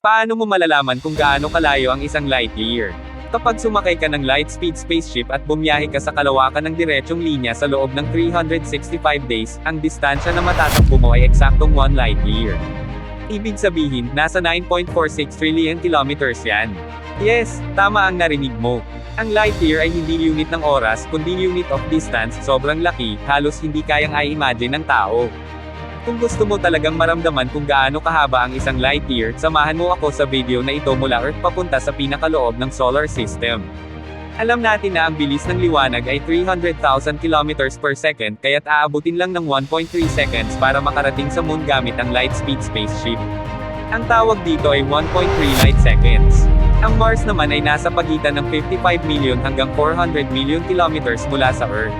Paano mo malalaman kung gaano kalayo ang isang light year? Kapag sumakay ka ng light-speed spaceship at bumiyahe ka sa kalawakan ng diretsong linya sa loob ng 365 days, ang distansya na matatakbo mo ay eksaktong 1 light year. Ibig sabihin, nasa 9.46 trillion kilometers yan. Yes, tama ang narinig mo. Ang light year ay hindi unit ng oras, kundi unit of distance, sobrang laki, halos hindi kayang i-imagine ng tao. Kung gusto mo talagang maramdaman kung gaano kahaba ang isang light year, samahan mo ako sa video na ito mula Earth papunta sa pinakaloob ng solar system. Alam natin na ang bilis ng liwanag ay 300,000 kilometers per second, kaya't aabutin lang ng 1.3 seconds para makarating sa moon gamit ang light speed spaceship. Ang tawag dito ay 1.3 light seconds. Ang Mars naman ay nasa pagitan ng 55 million hanggang 400 million kilometers mula sa Earth.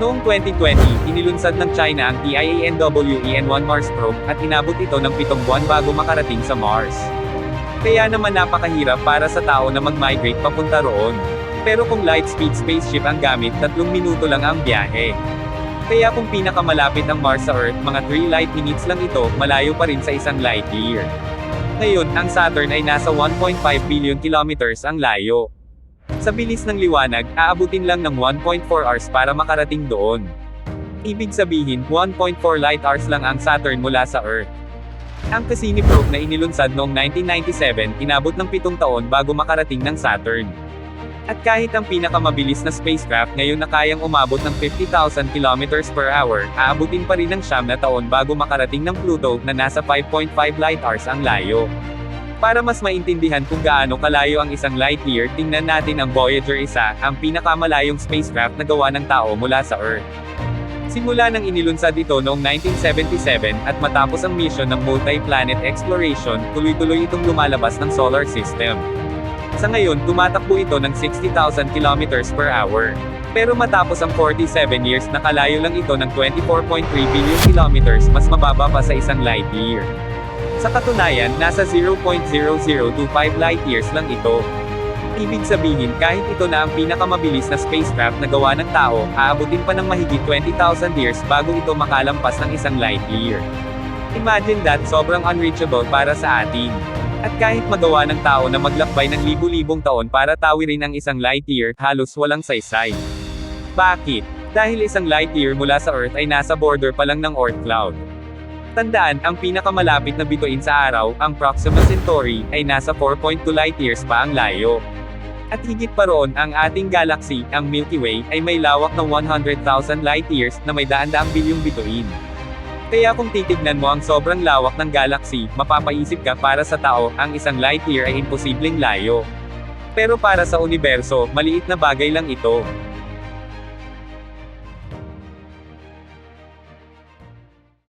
Noong 2020, inilunsad ng China ang E EIANWEN-1 Mars probe, at inabot ito ng pitong buwan bago makarating sa Mars. Kaya naman napakahirap para sa tao na mag-migrate papunta roon. Pero kung light speed spaceship ang gamit, tatlong minuto lang ang biyahe. Kaya kung pinakamalapit ang Mars sa Earth, mga 3 light minutes lang ito, malayo pa rin sa isang light year. Ngayon, ang Saturn ay nasa 1.5 billion kilometers ang layo. Sa bilis ng liwanag, aabutin lang ng 1.4 hours para makarating doon. Ibig sabihin, 1.4 light hours lang ang Saturn mula sa Earth. Ang Cassini probe na inilunsad noong 1997, inabot ng pitong taon bago makarating ng Saturn. At kahit ang pinakamabilis na spacecraft ngayon na kayang umabot ng 50,000 kilometers per hour, aabutin pa rin ng siyam na taon bago makarating ng Pluto na nasa 5.5 light hours ang layo. Para mas maintindihan kung gaano kalayo ang isang light year, tingnan natin ang Voyager 1, ang pinakamalayong spacecraft na gawa ng tao mula sa Earth. Simula nang inilunsad ito noong 1977, at matapos ang mission ng multi-planet exploration, tuloy-tuloy itong lumalabas ng solar system. Sa ngayon, tumatakbo ito ng 60,000 kilometers per hour. Pero matapos ang 47 years, nakalayo lang ito ng 24.3 billion kilometers, mas mababa pa sa isang light year. Sa katunayan, nasa 0.0025 light years lang ito. Ibig sabihin, kahit ito na ang pinakamabilis na spacecraft na gawa ng tao, aabutin pa ng mahigit 20,000 years bago ito makalampas ng isang light year. Imagine that, sobrang unreachable para sa atin. At kahit magawa ng tao na maglakbay ng libu-libong taon para tawirin ang isang light year, halos walang saysay. Bakit? Dahil isang light year mula sa Earth ay nasa border pa lang ng Oort cloud. Tandaan, ang pinakamalapit na bituin sa araw, ang Proxima Centauri, ay nasa 4.2 light years pa ang layo. At higit pa roon, ang ating galaxy, ang Milky Way, ay may lawak ng 100,000 light years na may daan-daang bilyong bituin. Kaya kung titignan mo ang sobrang lawak ng galaxy, mapapaisip ka para sa tao, ang isang light year ay imposibleng layo. Pero para sa universo, maliit na bagay lang ito.